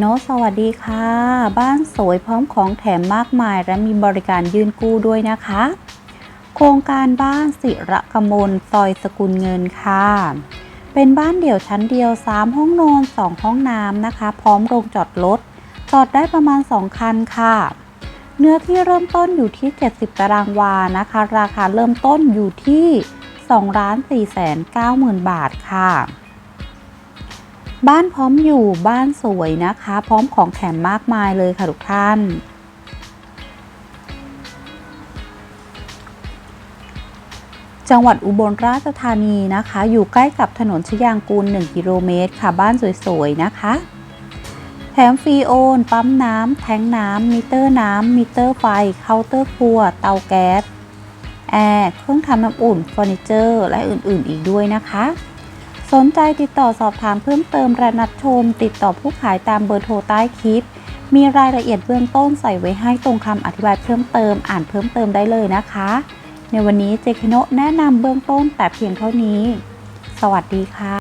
โนสวัสดีค่ะ บ้านสวยพร้อมของแถมมากมาย และมีบริการยื่นกู้ด้วยนะคะ โครงการบ้านสิระกมลซอยสกุลเงินค่ะ เป็นบ้านเดี่ยวชั้นเดียว 3 ห้องนอน 2 ห้องน้ำนะคะ พร้อมโรงจอดรถจอดได้ประมาณ 2 คันค่ะ เนื้อที่เริ่มต้นอยู่ที่ 70 ตารางวานะคะ ราคาเริ่มต้นอยู่ที่2ล้าน4แสน9หมื่นบาทค่ะ บ้านพร้อมอยู่บ้านสวยนะคะ พร้อมของแถมมากมายเลยค่ะทุกท่าน จังหวัดอุบลราชธานีนะคะ อยู่ใกล้กับถนนชยางกูล 1 กิโลเมตรค่ะบ้านสวยๆนะคะ แถมฟรีโอน ปั๊มน้ำแทงน้ำมิเตอร์น้ำมิเตอร์ไฟเคาน์เตอร์ครัว เตาแก๊สแอร์เครื่องทำน้ำอุ่นเฟอร์นิเจอร์ และอื่นๆ อีกด้วยนะคะ สนใจติดต่อสอบถามเพิ่มเติมและนัดชม ติดต่อผู้ขายตามเบอร์โทรใต้คลิป มีรายละเอียดเบื้องต้นใส่ไว้ให้ตรงคำอธิบายเพิ่มเติมอ่านเพิ่มเติมได้เลยนะคะ ในวันนี้เจคิโนแนะนำเบื้องต้นแต่เพียงเท่านี้ สวัสดีค่ะ